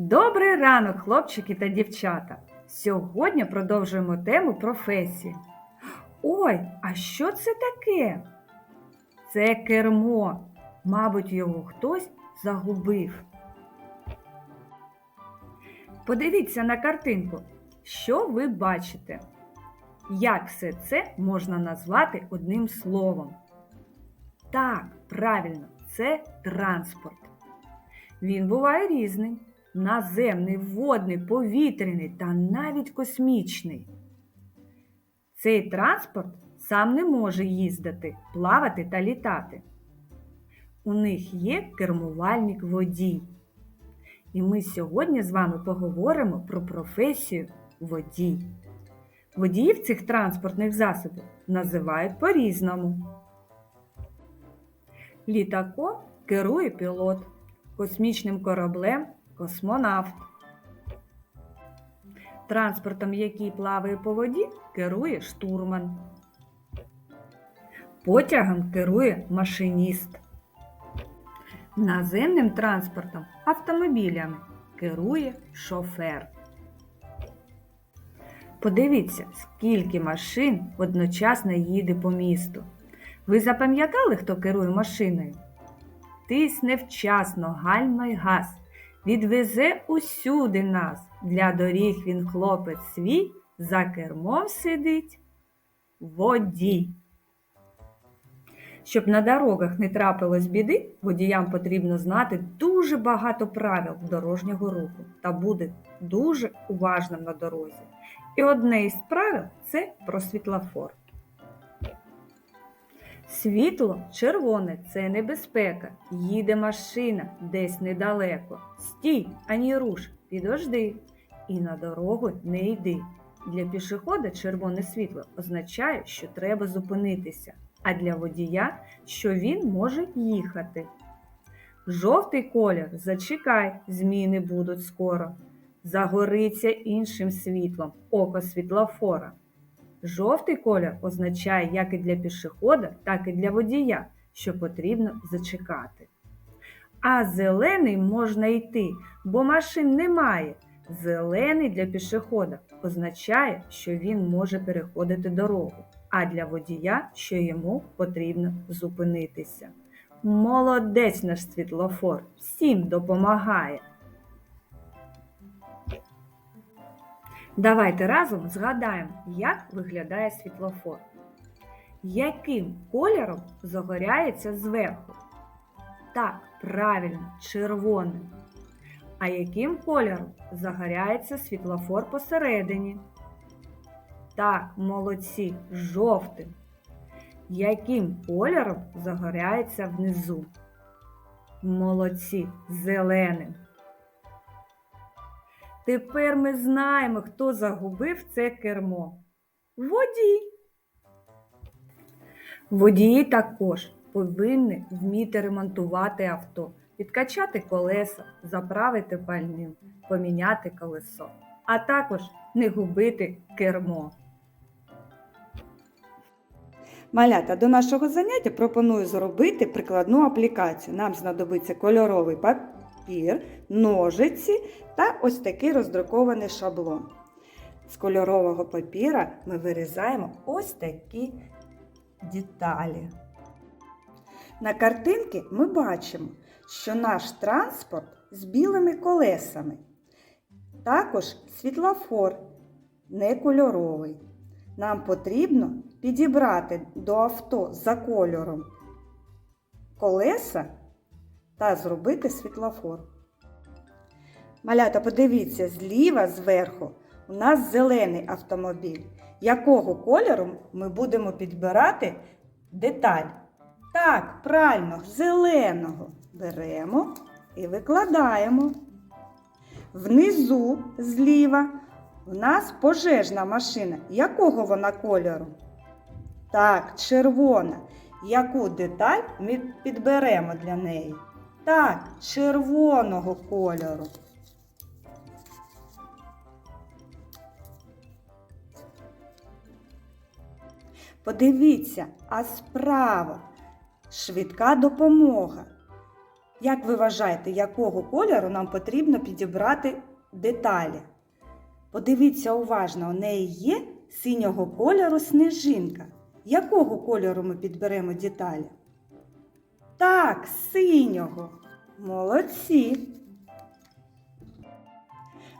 Добрий ранок, хлопчики та дівчата! Сьогодні продовжуємо тему професії. Ой, а що це таке? Це кермо. Мабуть, його хтось загубив. Подивіться на картинку. Що ви бачите? Як все це можна назвати одним словом? Так, правильно, це транспорт. Він буває різним: наземний, водний, повітряний та навіть космічний. Цей транспорт сам не може їздити, плавати та літати. У них є кермувальник водій. І ми сьогодні з вами поговоримо про професію водій. Водіїв цих транспортних засобів називають по-різному. Літаком керує пілот, космічним кораблем космонавт. Транспортом, який плаває по воді, керує штурман. Потягом керує машиніст. Наземним транспортом автомобілями керує шофер. Подивіться, скільки машин одночасно їде по місту. Ви запам'ятали, хто керує машиною? Тисне вчасно гальма газ, відвезе усюди нас. Для доріг він хлопець свій, за кермом сидить водій. Щоб на дорогах не трапилось біди, водіям потрібно знати дуже багато правил дорожнього руху та бути дуже уважним на дорозі. І одне із правил це про світлофор. Світло червоне це небезпека. Їде машина десь недалеко. Стій, ані руш, підожди. І на дорогу не йди. Для пішохода червоне світло означає, що треба зупинитися, а для водія, що він може їхати. Жовтий колір зачекай, зміни будуть скоро. Загориться іншим світлом око світлофора. Жовтий колір означає як і для пішохода, так і для водія, що потрібно зачекати. А зелений можна йти, бо машин немає. Зелений для пішохода означає, що він може переходити дорогу, а для водія, що йому потрібно зупинитися. Молодець наш світлофор, всім допомагає. Давайте разом згадаємо, як виглядає світлофор. Яким кольором загоряється зверху? Так, правильно, червоним. А яким кольором загоряється світлофор посередині? Так, молодці, жовтим. Яким кольором загоряється внизу? Молодці, зеленим. Тепер ми знаємо, хто загубив це кермо. Водій. Водії також повинні вміти ремонтувати авто, підкачати колеса, заправити пальним, поміняти колесо, а також не губити кермо. Малята, до нашого заняття пропоную зробити прикладну аплікацію. Нам знадобиться кольоровий папір, ножиці та ось такий роздрукований шаблон. З кольорового папіра ми вирізаємо ось такі деталі. На картинці ми бачимо, що наш транспорт з білими колесами. Також світлофор не кольоровий. Нам потрібно підібрати до авто за кольором колеса та зробити світлофор. Малята, подивіться, зліва зверху у нас зелений автомобіль. Якого кольору ми будемо підбирати деталь? Так, правильно, зеленого. Беремо і викладаємо. Внизу зліва у нас пожежна машина. Якого вона кольору? Так, червона. Яку деталь ми підберемо для неї? Так, червоного кольору. Подивіться, а справа швидка допомога. Як ви вважаєте, якого кольору нам потрібно підібрати деталі? Подивіться уважно, у неї є синього кольору сніжинка. Якого кольору ми підберемо деталі? Так, синього. Молодці.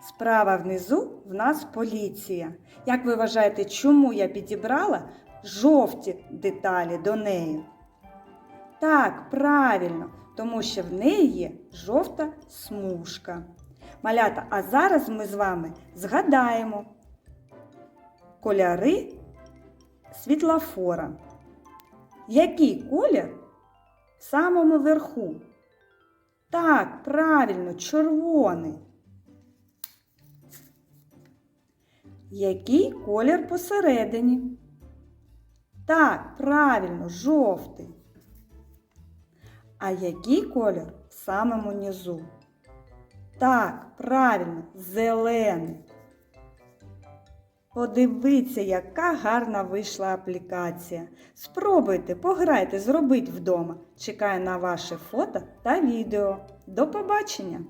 Справа внизу в нас поліція. Як ви вважаєте, чому я підібрала жовті деталі до неї? Так, правильно, тому що в неї є жовта смужка. Малята, а зараз ми з вами згадаємо кольори світлофора. Який колір в самому верху? Так, правильно, червоний. Який колір посередині? Так, правильно, жовтий. А який колір в самому низу? Так, правильно, зелений. Подивіться, яка гарна вийшла аплікація. Спробуйте, пограйте, зробіть вдома. Чекаю на ваше фото та відео. До побачення!